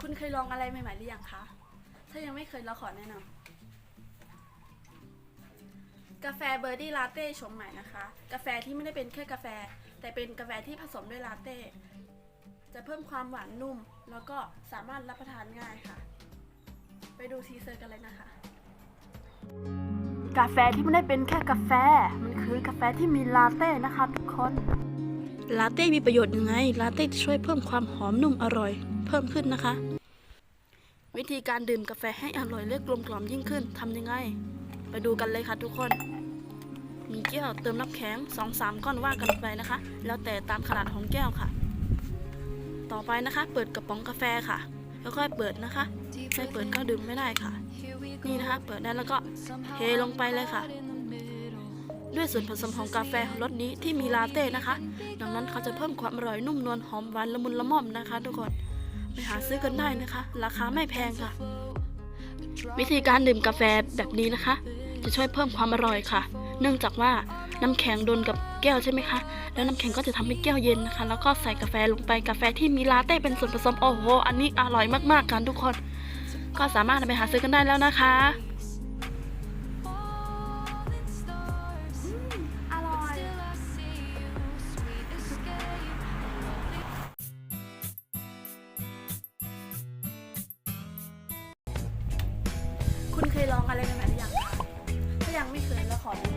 คุณเคยลองอะไรใหม่ๆหรือยังคะ ถ้ายังไม่เคยเราขอแนะนำกาแฟเบอร์ดี้ลาเต้ชงใหม่นะคะ กาแฟที่ไม่ได้เป็นแค่กาแฟ แต่เป็นกาแฟที่ผสมด้วยลาเต้ จะเพิ่มความหวานนุ่ม แล้วก็สามารถรับประทานง่ายค่ะ ไปดูทีเซอร์กันเลยนะคะ กาแฟที่ไม่ได้เป็นแค่กาแฟ มันคือกาแฟที่มีลาเต้นะคะทุกคน ลาเต้มีประโยชน์ยังไง ลาเต้จะช่วยเพิ่มความหอมนุ่มอร่อย เพิ่มขึ้นนะคะ วิธีการดื่มกาแฟให้อร่อยและกลมกล่อมยิ่งขึ้นทำยังไง ไปดูกันเลยค่ะทุกคน มีแก้วเติมน้ำแข็ง2-3ก้อนว่ากันไปนะคะ แล้วแต่ตามขนาดของแก้วค่ะ ต่อไปนะคะ เปิดกระป๋องกาแฟค่ะแล้วค่อยเปิดนะคะไม่เปิดก็ดื่มไม่ได้ค่ะ นี่นะคะ เปิดได้แล้วก็เทลงไปเลยค่ะ ด้วยส่วนผสมของกาแฟรสนี้ที่มีลาเต้นะคะ ดังนั้นเขาจะเพิ่มความอร่อยนุ่มนวลหอมหวานละมุนละม่อมนะคะ ทุกคน ไปหาซื้อกันได้นะคะ ราคาไม่แพงค่ะ วิธีการดื่มกาแฟแบบนี้นะคะ จะช่วยเพิ่มความอร่อยค่ะ เนื่องจากว่าน้ำแข็งโดนกับแก้วใช่ไหมคะ แล้วน้ำแข็งก็จะทำให้แก้วเย็นนะคะ แล้วก็ใส่กาแฟลงไปกาแฟที่มีลาเต้เป็นส่วนผสมโอ้โห อันนี้อร่อยมากๆกันทุกคน ก็สามารถไปหาซื้อกันได้แล้วนะคะ ลองอะไรใหม่ๆหรือยังคะถ้ายังไม่เคยแล้วขอดู